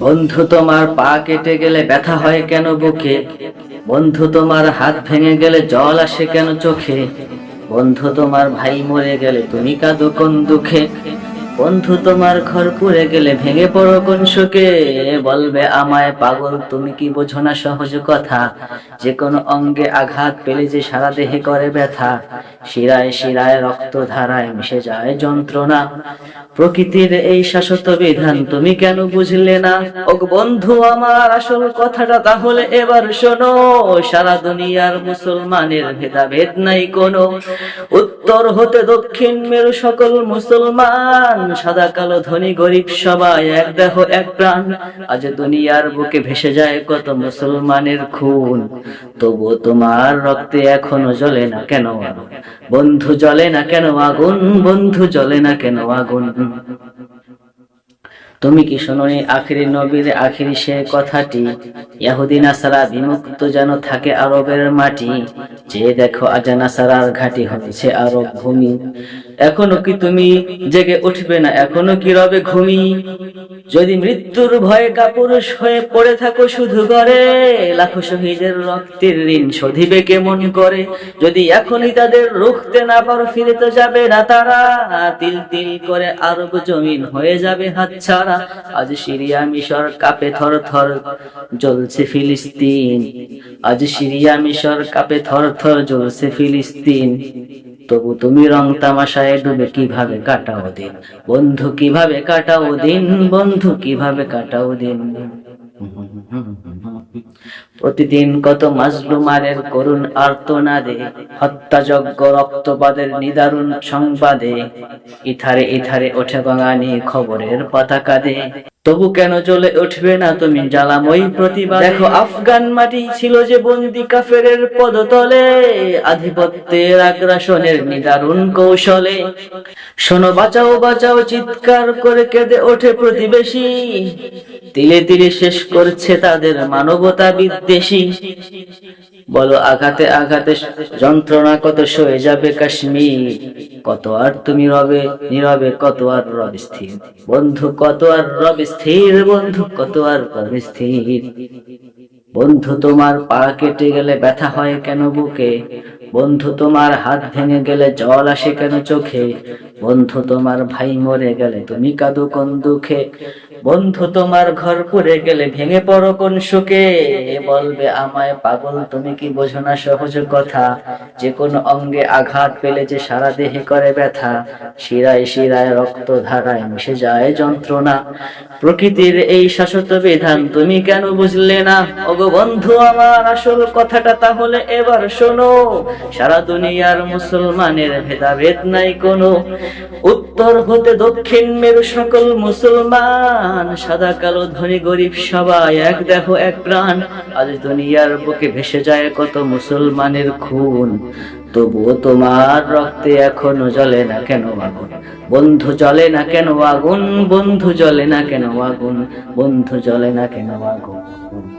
বন্ধু, তোমার পা কেটে গেলে ব্যথা হয় কেন বুকে? বন্ধু, তোমার হাত ভেঙে গেলে জল আসে কেন চোখে? বন্ধু, তোমার ভাই মরে গেলে তুমি কাঁদো কোন দুঃখে? বন্ধু, তোমার ঘর পুড়ে গেলে ভেঙে পড়ো কোন বলবে আমায়, পাগল, তুমি কি বোঝো না সহজ কথা? যে কোনো অঙ্গে আঘাত পেলে যে সারা দেহে করে ব্যথা। শিরায় শিরায় রক্ত ধারায় মিশে যায় যন্ত্রণা। প্রকৃতির এই শাশ্বত বিধান তুমি কেন বুঝলে না? ও বন্ধু, আমার আসল কথাটা তাহলে এবার শোনো। সারা দুনিয়ার মুসলমানের ভেদাভেদ নাই কোনো। উত্তর হতে দক্ষিণ মেরু সকল মুসলমান। সাদা, কালো, ধনী, গরিব সবাই এক দেহ, এক প্রাণ। আজ দুনিয়ার বুকে ভেসে যায় কত মুসলমানের খুন। তবু তোমার রক্তে এখনও জ্বলে না কেন? বন্ধু জ্বলে না কেন আগুন? বন্ধু জ্বলে না কেন আগুন? তুমি কি শোনোনি আখিরি নবীর আখিরি সে কথাটি? ইয়াহুদি নাসারা বিমুক্ত যেন থাকে আরবের মাটি। যে দেখো আজ নাসারার ঘাটি হয়েছে আরব ভূমি। এখনও কি তুমি জেগে উঠবে না? এখনও কি রবে ঘুমি? যদি মৃত্যুর ভয়ে কাপুরুষ হয়ে পড়ে থাকো শুধু ঘরে, লাখো শহীদের রক্তের ঋণ শোধিবে কেমন করে? যদি এখনই তাদের রুখতে না পারো, ফিরে তো যাবে না তারা। তিল তিল করে আরব জমিন হয়ে যাবে হাতছাড়া আজ সিরিয়া মিশর কাপে থর থর জ্বলছে ফিলিস্তিন। আজ সিরিয়া মিশর কাপে থর থর জ্বলছে ফিলিস্তিন। তবু তুমি রং তামাশায় ডুবে কীভাবে কাটাও দিন? বন্ধু কীভাবে কাটাও দিন? বন্ধু কীভাবে কাটাও দিন? প্রতিদিন কত মাজলুমারের করুণ আর্তনাদে, হত্যাযজ্ঞ রক্তপাতের নিদারুণ সংবাদে, ইথারে ইথারে ওঠে খবরের তবু কেন উঠবে না তুমি জ্বালাময়ী প্রতিভা দেখো, আফগান মাটি ছিল যে বন্দি কাফেরের পদতলে, আধিপত্যের আগ্রাসনের নিদারুণ কৌশলে। শোনো, বাঁচাও বাঁচাও, চিৎকার করে কেঁদে ওঠে প্রতিবেশী। তিলে তিলে শেষ করছে তাদের মানবতা বিদ্বেষী। বলো, আঘাতে আঘাতে যন্ত্রণা কত সয়ে যাবে কাশ্মীর? কত আর তুমি রবে নীরবে, কত আর রবে স্থির? বন্ধু, কত আর রবে স্থির? বন্ধু, কত আর রবে স্থির? বন্ধু, তোমার পা কেটে গেলে ব্যথা হয় কেন বুকে? বন্ধু, তোমার হাত ভেঙে গেলে জল আসে কেন চোখে? বন্ধু, তোমার ভাই মরে গেলে তুমি কাঁদো কোন দুঃখে? বন্ধু তোমার ঘর পুড়ে গেলে ভেঙে পড়ো কোন সুখে? বলবে আমায় পাগল তুমি কি বোঝো না সহজ কথা? যে কোনো অঙ্গে আঘাত পেলে যে সারা দেহে করে ব্যথা শিরায় শিরায় রক্ত ধারায় মিশে যায় যন্ত্রণা। প্রকৃতির এই শাশ্বত বিধান তুমি কেন বুঝলে না? ওগো বন্ধু আমার আসল কথাটা তাহলে এবার শোনো। সারা দুনিয়ার মুসলমানের ভেদাভেদ নাই কোনো। উত্তর হতে দক্ষিণ মেরু সকল মুসলমান। সাদা, কালো, ধনী, গরিব সবাই এক, দেখো এক প্রাণ। আজ দুনিয়ার বুকে ভেসে যায় কত মুসলমানের খুন। তবুও তোমার রক্তে এখনও জ্বলে না কেন আগুন? বন্ধু জ্বলে না কেন আগুন? বন্ধু জ্বলে না কেন আগুন? বন্ধু জ্বলে না কেন আগুন?